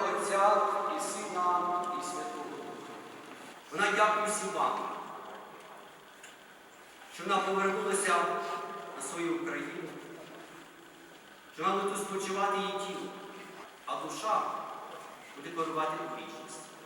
Отця і Сина, і Святого Духа. Вона дякує всім вам, що вона повернулася на свою Україну, що вона буде спочивати її тіло, а душа буде перебувати у вічність.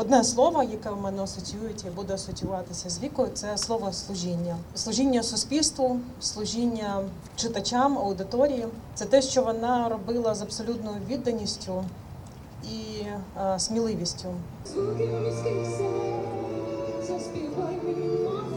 Одне слово, яке в мене асоціюється і буде асоціюватися з вікою, це слово служіння, служіння суспільству, служіння читачам, аудиторії. Це те, що вона робила з абсолютною відданістю і а, сміливістю. Звуки міських заспівай мені маму.